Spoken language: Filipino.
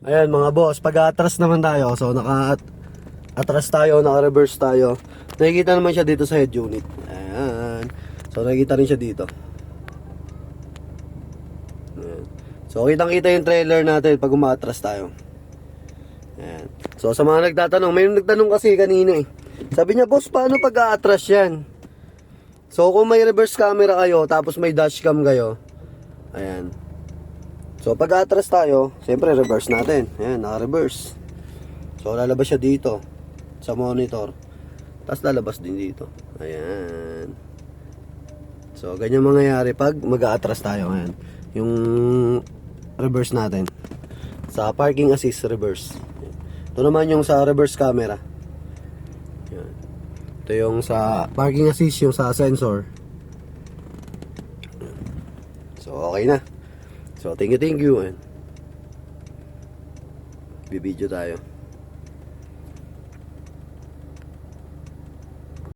Ayan mga boss, pag atras naman tayo. So naka atras tayo, naka reverse tayo. Nakikita naman siya dito sa head unit. Ayan. So nakikita rin siya dito. So kitang kita yung trailer natin pag umaatras tayo. Ayan. So sa mga nagtatanong, may nagtanong kasi kanina eh. Sabi niya, boss, paano pag aatras yan? So kung may reverse camera kayo, tapos may dashcam kayo, ayan. So pag atras tayo, siyempre reverse natin. Ayan, naka-reverse. So lalabas siya dito sa monitor. Tapos lalabas din dito. Ayan. So ganyan mangyayari pag mag-aatras tayo. Ayan. Yung reverse natin. Sa parking assist reverse. Ito naman yung sa reverse camera. Ayan. Ito yung sa parking assist, yung sa sensor. So okay na. So, thank you, thank you. And, bibidyo tayo.